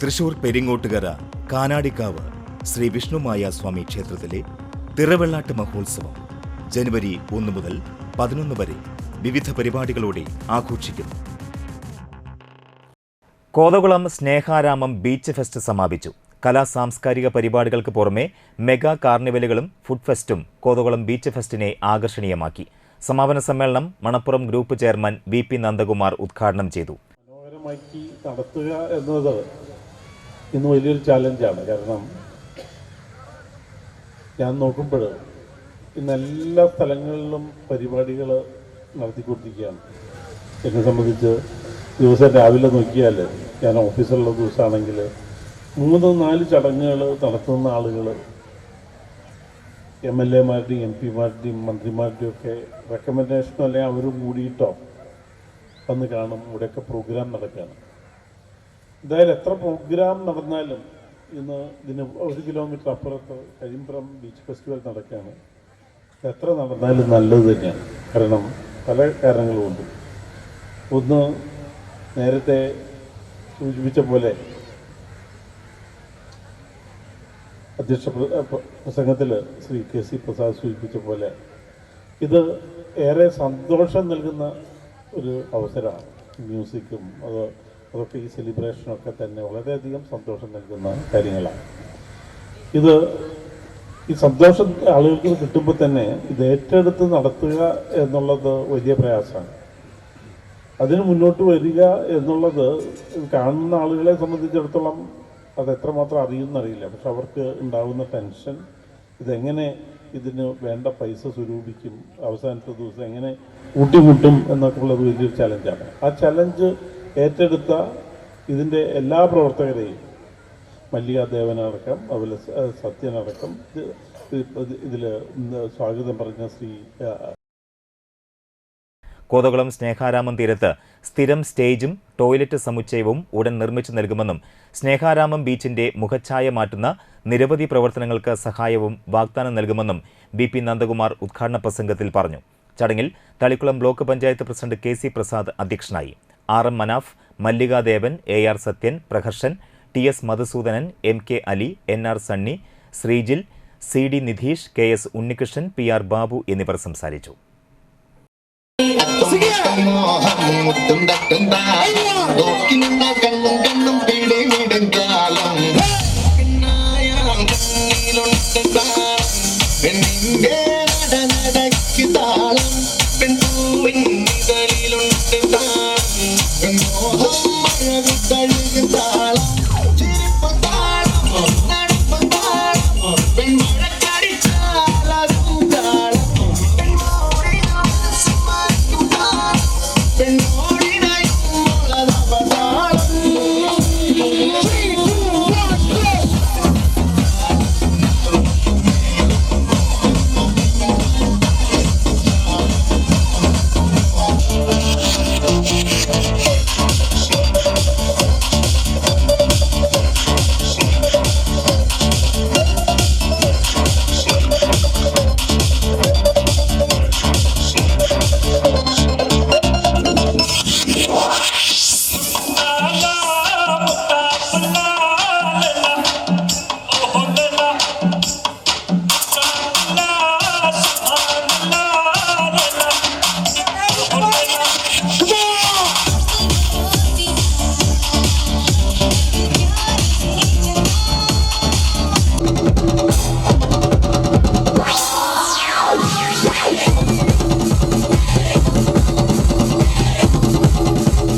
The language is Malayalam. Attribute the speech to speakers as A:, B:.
A: തൃശൂർ പെരിങ്ങോട്ടുകര കാനാടിക്കാവ് ശ്രീ വിഷ്ണുമായ സ്വാമി ക്ഷേത്രത്തിലെ തിറവെള്ളാട്ട് മഹോത്സവം ജനുവരി ഒന്ന് മുതൽ പതിനൊന്ന് വരെ വിവിധ പരിപാടികളോടെ ആഘോഷിക്കുന്നു കോതകുളം സ്നേഹാരാമം ബീച്ച് ഫെസ്റ്റ് സമാപിച്ചു. കലാ സാംസ്കാരിക പരിപാടികൾക്ക് പുറമെ മെഗാ കാർണിവലുകളും ഫുഡ് ഫെസ്റ്റും കോതകുളം ബീച്ച് ഫെസ്റ്റിനെ ആകർഷണീയമാക്കി. സമാപന സമ്മേളനം Manappuram group chairman V P Nandakumar ഉദ്ഘാടനം ചെയ്തു.
B: മനോഹരമാക്കി നടത്തുക എന്നത് ഇന്ന് വലിയൊരു ചാലഞ്ചാണ് കാരണം ഞാൻ നോക്കുമ്പോൾ ഇന്ന് എല്ലാ സ്ഥലങ്ങളിലും പരിപാടികൾ നടത്തിക്കൊണ്ടിരിക്കുകയാണ്. എന്നെ സംബന്ധിച്ച് ദിവസം രാവിലെ നോക്കിയാൽ ഞാൻ ഓഫീസിലുള്ള ദിവസമാണെങ്കിൽ മൂന്ന് നാല് ചടങ്ങുകൾ നടത്തുന്ന ആളുകൾ എം എൽ എമാരുടെയും എം പിമാരുടെയും മന്ത്രിമാരുടെയും ഒക്കെ റെക്കമെൻഡേഷനോ അല്ലെങ്കിൽ അവരും കൂടിയിട്ടോ വന്ന് കാണും. ഇവിടെയൊക്കെ പ്രോഗ്രാം നടക്കുകയാണ്. എന്തായാലും എത്ര പ്രോഗ്രാം നടന്നാലും ഇന്ന് ഇതിന് ഒരു കിലോമീറ്റർ അപ്പുറത്ത് കരിമ്പ്രം ബീച്ച് ഫെസ്റ്റിവൽ നടക്കുകയാണ്. എത്ര നടന്നാലും നല്ലത് തന്നെയാണ്. കാരണം പല കാരണങ്ങളുമുണ്ട് ഒന്ന് നേരത്തെ സൂചിപ്പിച്ച പോലെ അധ്യക്ഷ പ്രസംഗത്തിൽ ശ്രീ കെ സി പ്രസാദ് സൂചിപ്പിച്ച പോലെ ഇത് ഏറെ സന്തോഷം നൽകുന്ന ഒരു അവസരമാണ്. മ്യൂസിക്കും അത് അതൊക്കെ ഈ സെലിബ്രേഷനൊക്കെ തന്നെ വളരെയധികം സന്തോഷം നൽകുന്ന കാര്യങ്ങളാണ്. ഇത് ഈ സന്തോഷം ആളുകൾക്ക് കിട്ടുമ്പോൾ തന്നെ ഇത് ഏറ്റെടുത്ത് നടത്തുക എന്നുള്ളത് വലിയ പ്രയാസമാണ്. അതിന് മുന്നോട്ട് വരിക എന്നുള്ളത് കാണുന്ന ആളുകളെ സംബന്ധിച്ചിടത്തോളം അത് എത്രമാത്രം അറിയുമെന്നറിയില്ല. പക്ഷെ അവർക്ക് ഉണ്ടാകുന്ന ടെൻഷൻ ഇതെങ്ങനെ ഇതിന് വേണ്ട പൈസ സ്വരൂപിക്കും അവസാനത്തെ ദിവസം എങ്ങനെ ഊട്ടിമുട്ടും എന്നൊക്കെ ഉള്ളത് വലിയൊരു ചലഞ്ചാണ് ആ ചലഞ്ച് ഏറ്റെടുത്ത ഇതിന്റെ എല്ലാ പ്രവർത്തകരെയും മല്ലികാദേവനടക്കം അതുപോലെ സത്യനടക്കം ഇതിൽ സ്വാഗതം പറഞ്ഞ ശ്രീ
A: കോതകുളം സ്നേഹാരാമം തീരത്ത് സ്ഥിരം സ്റ്റേജും ടോയ്ലറ്റ് സമുച്ചയവും ഉടൻ നിർമ്മിച്ചു നൽകുമെന്നും സ്നേഹാരാമം ബീച്ചിന്റെ മുഖച്ഛായ മാറ്റുന്ന നിരവധി പ്രവർത്തനങ്ങൾക്ക് സഹായവും വാഗ്ദാനം നൽകുമെന്നും ബി പി നന്ദകുമാർ ഉദ്ഘാടന പ്രസംഗത്തിൽ പറഞ്ഞു. ചടങ്ങിൽ Thalikulam block panchayat president K C Prasad അധ്യക്ഷനായി. R M Manaf Mallikadevan A R Sathyan Praharshan T S Madhusoodanan M K Ali N R Sunny Sreejil C D Nidheesh K S Unnikrishnan P R Babu എന്നിവർ സംസാരിച്ചു.
C: മോഹം മുത്തും തട്ടും നോക്കി നിന്ന കണ്ണും കണ്ണും പിടി